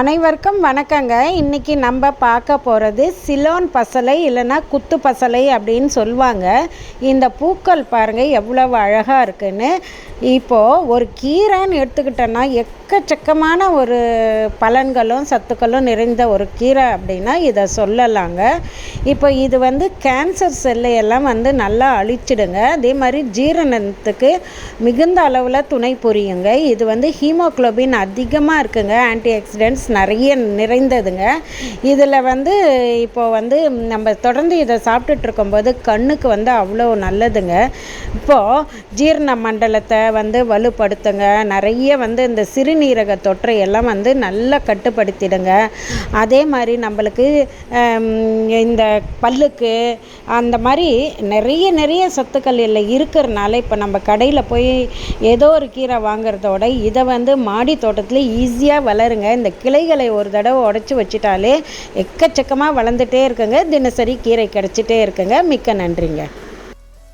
அனைவருக்கும் வணக்கங்க. இன்றைக்கி நம்ம பார்க்க போகிறது சிலோன் பசலை இல்லைன்னா குத்து பசலை அப்படின்னு சொல்லுவாங்க. இந்த பூக்கள் பாருங்கள் எவ்வளவு அழகாக இருக்குன்னு. இப்போது ஒரு கீரைன்னு எடுத்துக்கிட்டோன்னா எக்கச்சக்கமான ஒரு பலன்களும் சத்துக்களும் நிறைந்த ஒரு கீரை அப்படின்னா இதை சொல்லலாங்க. இப்போ இது வந்து கேன்சர் செல்லை எல்லாம் வந்து நல்லா அழிச்சிடுங்க. அதே மாதிரி ஜீரணத்துக்கு மிகுந்த அளவில் துணை புரியுங்க. இது வந்து ஹீமோக்ளோபின் அதிகமாக இருக்குங்க. ஆன்டி ஆக்சிடென்ட்ஸ் நிறைய நிறைந்ததுங்க. இதில் வந்து இப்போ வந்து நம்ம தொடர்ந்து இதை சாப்பிட்டுட்டு இருக்கும்போது கண்ணுக்கு வந்து அவ்வளோ நல்லதுங்க. இப்போது ஜீரண மண்டலத்தை வந்து வலுப்படுத்துங்க. நிறைய வந்து இந்த சிறுநீரக தொற்றையெல்லாம் வந்து நல்லா கட்டுப்படுத்திடுங்க. அதே மாதிரி நம்மளுக்கு இந்த பல்லுக்கு அந்த மாதிரி நிறைய நிறைய சத்துக்கள் இல்லை இருக்கிறனால இப்போ நம்ம கடையில் போய் ஏதோ ஒரு கீரை வாங்குறதோட இதை வந்து மாடி தோட்டத்தில் ஈஸியாக வளருங்க. இந்த கிளைகளை ஒரு தடவை உடச்சி வச்சிட்டாலே எக்கச்சக்கமாக வளர்ந்துட்டே இருக்குங்க. தினசரி கீரை கிடச்சிட்டே இருக்குங்க. மிக்க நன்றிங்க.